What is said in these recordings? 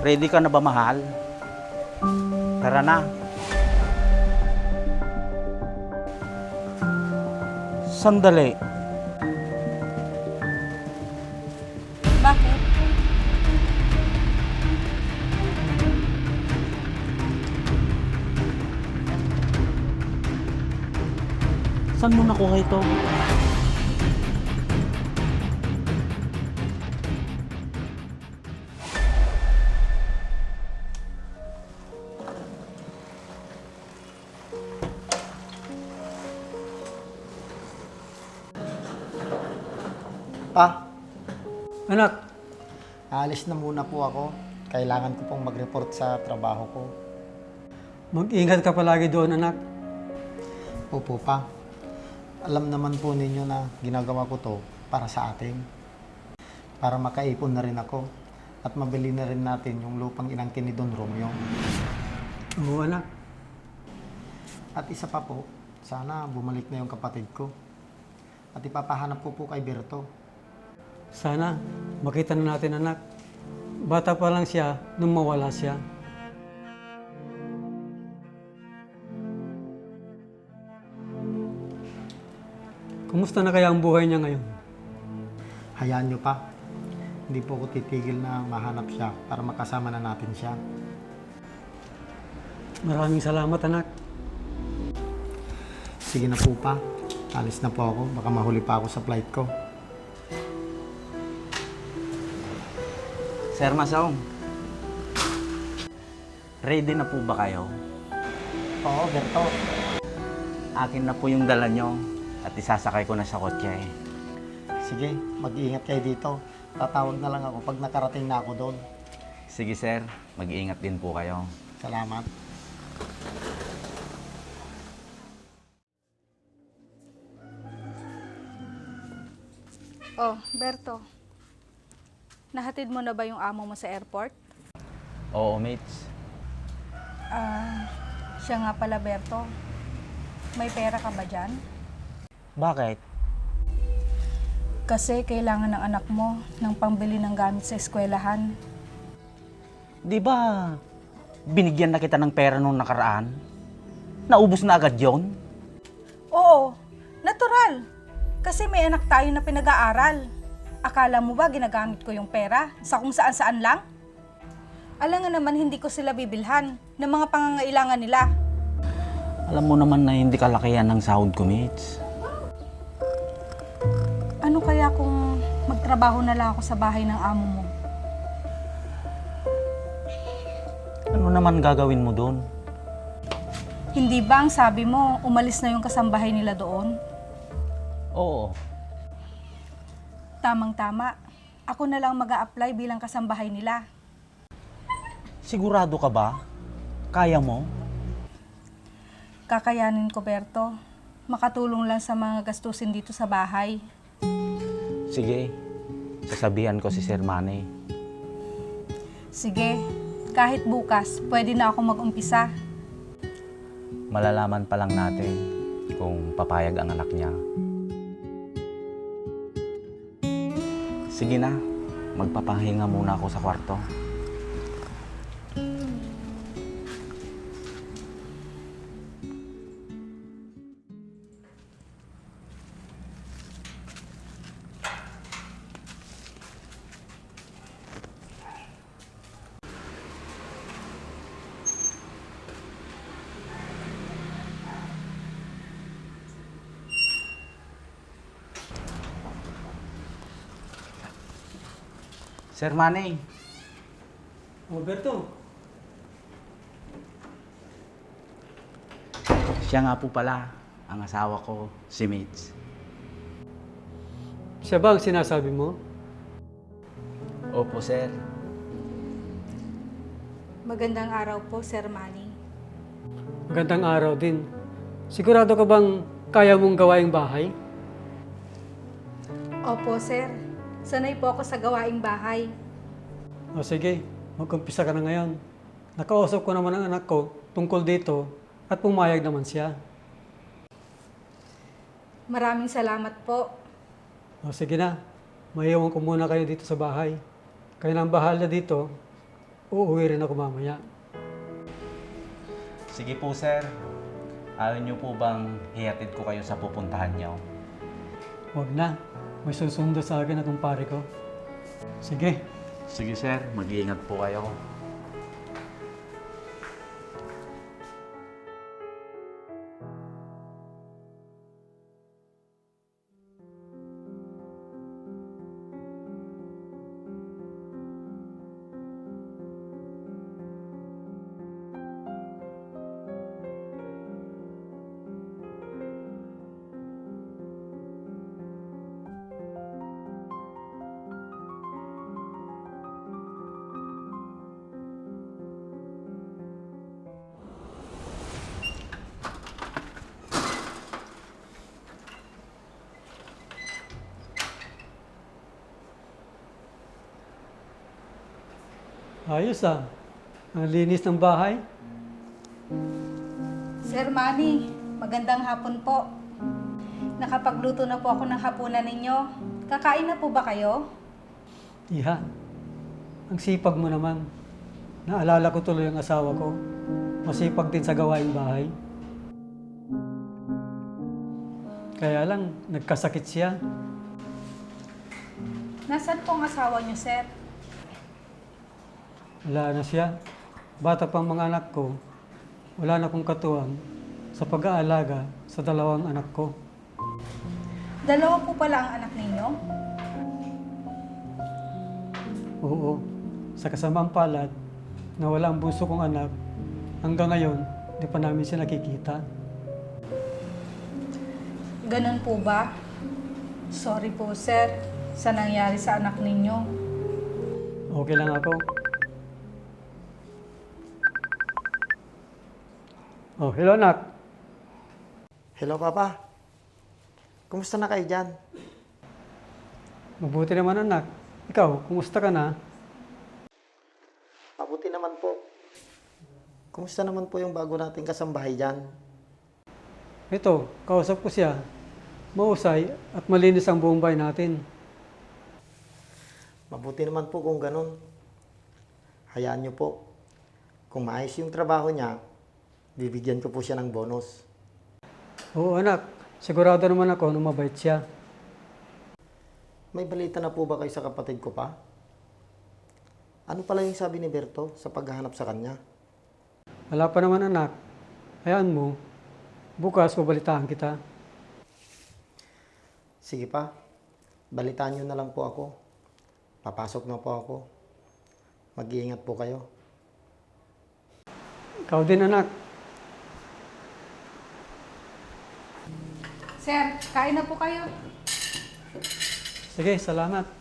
Ready ka na ba, mahal? Tara na. Sandali. Bakit? Saan mo nakuha ito? Anak, aalis na muna po ako. Kailangan ko pong mag-report sa trabaho ko. mag-ingat ka palagi doon, anak. Opo pa. Alam naman po ninyo na ginagawa ko to para sa atin. Para makaipon na rin ako. At mabili na rin natin yung lupang inangkin ni Don Romeo. Oo, anak. At isa pa po, sana bumalik na yung kapatid ko. At ipapahanap ko po kay Berto. Sana makita na natin, anak. Bata pa lang siya nung mawala siya. Kumusta na kaya ang buhay niya ngayon? Hayaan nyo pa. Hindi po ako titigil na mahanap siya para makasama na natin siya. Maraming salamat, anak. Sige na po pa. Alis na po ako. Baka mahuli pa ako sa flight ko. Sir Masong. Ready na po ba kayo? Oo, Berto. Akin na po yung dala nyo at isasakay ko na sa kotse. Sige, mag-iingat kayo dito. Tatawag na lang ako pag nakarating na ako doon. Sige sir, mag-iingat din po kayo. Salamat. Oh, Berto. Nahatid mo na ba yung amo mo sa airport? Oo, mates. Ah, siya nga pala, Berto. May pera ka ba dyan? Bakit? Kasi kailangan ng anak mo ng pambili ng gamit sa eskwelahan. Di ba binigyan na kita ng pera nung nakaraan? Naubos na agad yon? Oo, natural. Kasi may anak tayo na pinag-aaral. Akala mo ba ginagamit ko yung pera sa kung saan-saan lang? Alam nga naman hindi ko sila bibilhan ng mga pangangailangan nila. Alam mo naman na hindi kalakihan ng sahod ko, mates. Ano kaya kung magtrabaho na lang ako sa bahay ng amo mo? Ano naman gagawin mo doon? Hindi ba ang sabi mo, umalis na yung kasambahay nila doon? Oo. Tamang-tama. Ako na lang mag apply bilang kasambahay nila. Sigurado ka ba? Kaya mo? Kakayanin ko, Berto. Makatulong lang sa mga gastusin dito sa bahay. Sige. Sasabihan ko si Sir Manny. Sige, kahit bukas, pwede na ako mag-umpisa. Malalaman pa lang natin kung papayag ang anak niya. Sige na, magpapahinga muna ako sa kwarto. Sir Manny, Roberto, siya nga po pala ang asawa ko, si Mates. siya ba ang sinasabi mo? Opo, sir. Magandang araw po, Sir Manny. Magandang araw din. Sigurado ka bang kaya mong gawaing bahay? Opo, Sir. Sanay po ako sa gawaing bahay. O sige, mag-umpisa ka na ngayon. Nakausap ko naman ang anak ko tungkol dito at pumayag naman siya. Maraming salamat po. O sige na, maiiwan ko muna kayo dito sa bahay. Kayo na ang bahala dito uuwi rin ako mamaya. Sige po, sir. Ayaw niyo po bang hihatid ko kayo sa pupuntahan niyo? Huwag na. May susundo sa akin na kumpare ko. Sige, Sige, sir. Mag-iingat po kayo. Ayos ah. Ang linis ng bahay. Sir Manny, magandang hapon po. Nakapagluto na po ako ng hapunan ninyo. Kakain na po ba kayo? Iha, ang sipag mo naman. Naalala ko tuloy ang asawa ko. Masipag din sa gawaing bahay. Kaya lang, nagkasakit siya. Nasaan po ang asawa niyo, sir? Wala na siya. Bata pang mga anak ko, wala na akong katuwang sa pag-aalaga sa dalawang anak ko. Dalawa po pala ang anak ninyo? Oo, sa kasamang palad na wala ang bunso kong anak, hanggang ngayon, di pa namin siya nakikita. Ganun po ba? Sorry po, sir, sa nangyari sa anak ninyo. Okay lang ako. Oh, hello anak. Hello, Papa. Kumusta na kayo dyan? Mabuti naman anak. Ikaw, kumusta ka na? Mabuti naman po. Kumusta naman po yung bago nating kasambahay dyan? Ito, kausap ko siya. Mausay at malinis ang buong bahay natin. Mabuti naman po kung ganun. Hayaan niyo po. Kung maayos yung trabaho niya, bibigyan ko po siya ng bonus. Oo anak, sigurado naman ako na mabait siya. May balita na po ba kayo sa kapatid ko pa? Ano pala yung sabi ni Berto sa paghahanap sa kanya? Wala pa naman anak. Hayaan mo, bukas babalitaan kita. Sige pa, balitaan niyo na lang po ako. Papasok na po ako. Mag-iingat po kayo. Ikaw din anak. Sir, kain na po kayo. Sige, salamat.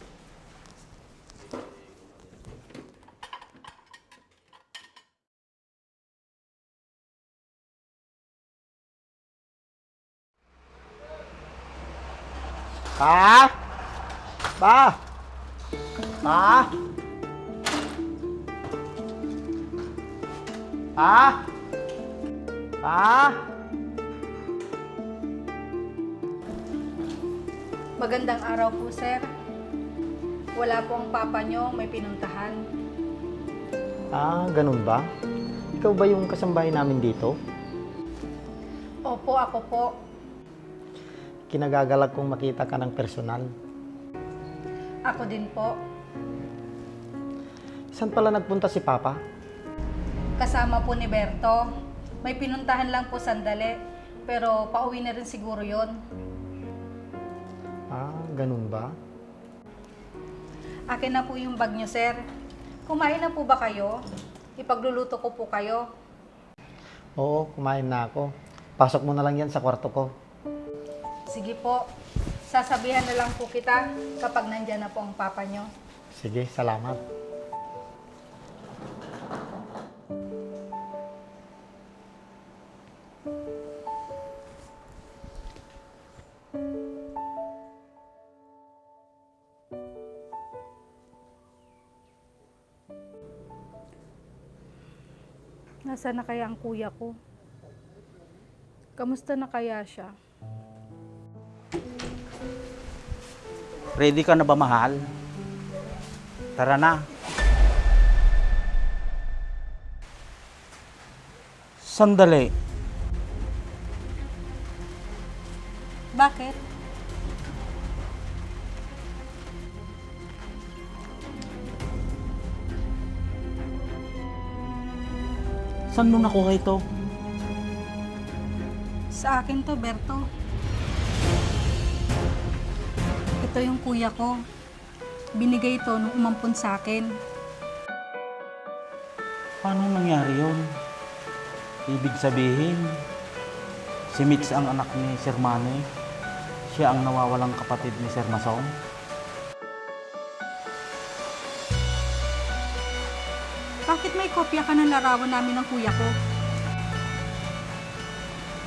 Magandang araw po, sir. Wala po ang papa nyo, may pinuntahan. Ah, ganun ba? Ikaw ba yung kasambahay namin dito? Opo, ako po. Kinagagalak kong makita ka ng personal. Ako din po. Saan pala nagpunta si Papa? Kasama po ni Berto. May pinuntahan lang po sandali. Pero pauwi na rin siguro yon. Ah, ganun ba? Akin na po yung bag nyo, sir. Kumain na po ba kayo? Ipagluluto ko po kayo. Oo, kumain na ako. Pasok mo na lang yan sa kwarto ko. Sige po. Sasabihan na lang po kita kapag nandyan na po ang papa nyo. Sige, salamat. Nasa na kaya ang kuya ko? Kamusta na kaya siya? Ready ka na ba, mahal? Tara na. Sandali. Bakit? Saan mo nakuha ito? Sa akin to, Berto. Ito yung kuya ko. Binigay ito nung umampun sa akin. Paano nangyari yun? Ibig sabihin, si Mitch ang anak ni Sir Manny. Siya ang nawawalang kapatid ni Sir Masong. Bakit may kopya ka ng larawan namin ng kuya ko?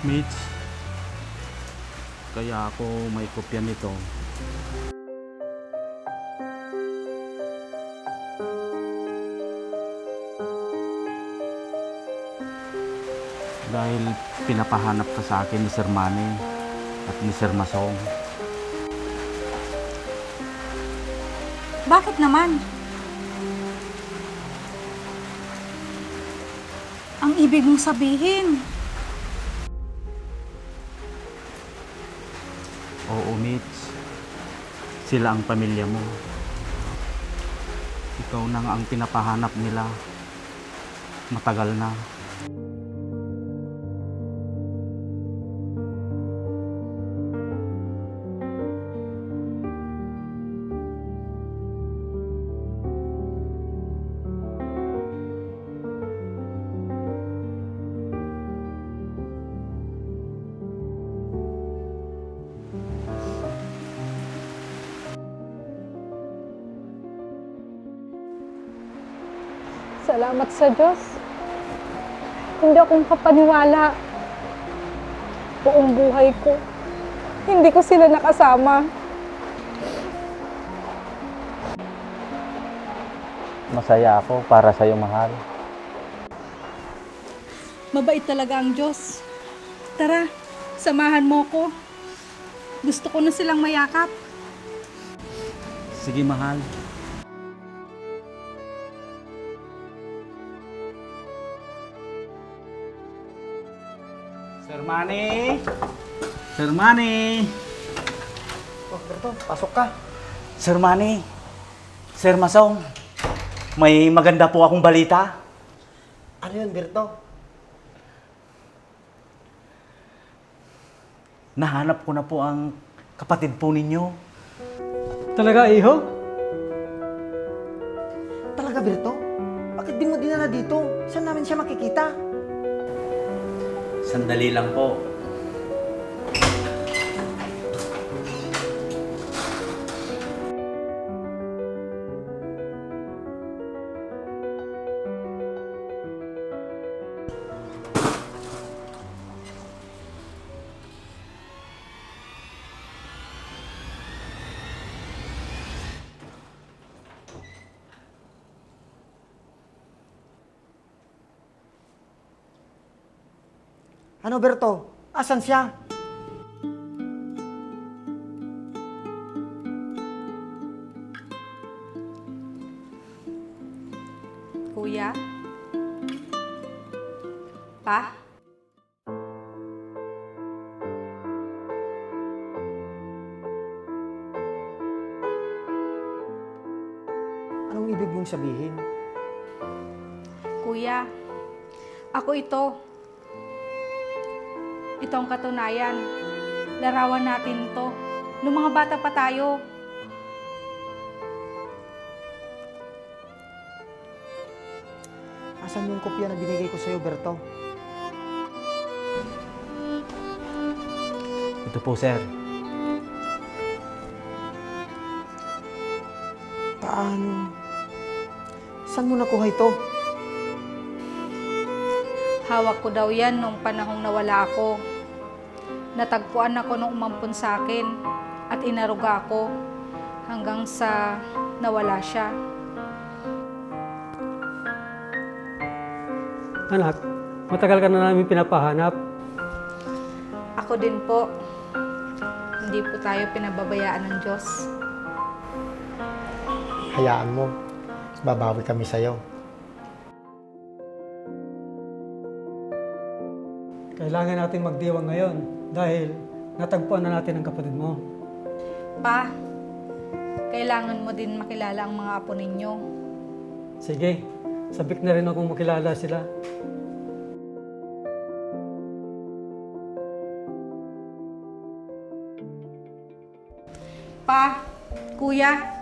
Mitch, kaya ako may kopya nito. Dahil pinapahanap ka sa akin ni Sir Manny at ni Sir Masong. Bakit naman? Ibig mong sabihin, Oo, Mitch. Sila ang pamilya mo. Ikaw na nga ang pinapahanap nila. Matagal na. Salamat sa Diyos. Hindi akong kapaniwala. Buong buhay ko. Hindi ko sila nakasama. Masaya ako para sa'yo, mahal. mabait talaga ang Diyos. Tara, samahan mo ko. Gusto ko na silang mayakap. Sige, mahal. Sir Manny! Sir Manny! Oh, Berto, pasok ka. Sir Manny! Sir Masong! May maganda po akong balita. Ano yun, Berto? Nahanap ko na po ang kapatid po ninyo. Talaga, iho? Talaga, Berto? Bakit di mo dinala dito? Saan namin siya makikita? Sandali lang po. Ano, Berto? Asan siya? Kuya? Pa? Anong ibig mong sabihin? Kuya, ako ito. Ito ang katunayan. Larawan natin to. Nung mga bata pa tayo. Asan yung kopya na binigay ko sa'yo, Berto? Ito po, sir. Paano? Saan mo nakuha ito? Hawak ko daw yan nung panahong nawala ako. Natagpuan ako nung umampun sa akin at inaruga ako hanggang sa nawala siya. Anak, matagal ka na namin pinapahanap. Ako din po. Hindi po tayo pinababayaan ng Diyos. Hayaan mo. Babawi kami sa'yo. Kailangan natin magdiwang ngayon dahil natagpuan na natin ang kapatid mo. Pa, kailangan mo din makilala ang mga apo ninyo. Sige, sabik na rin akong makilala sila. Pa, kuya,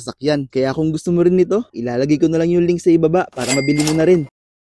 sasakyan. Kaya kung gusto mo rin nito, ilalagay ko na lang yung link sa ibaba para mabili mo na rin.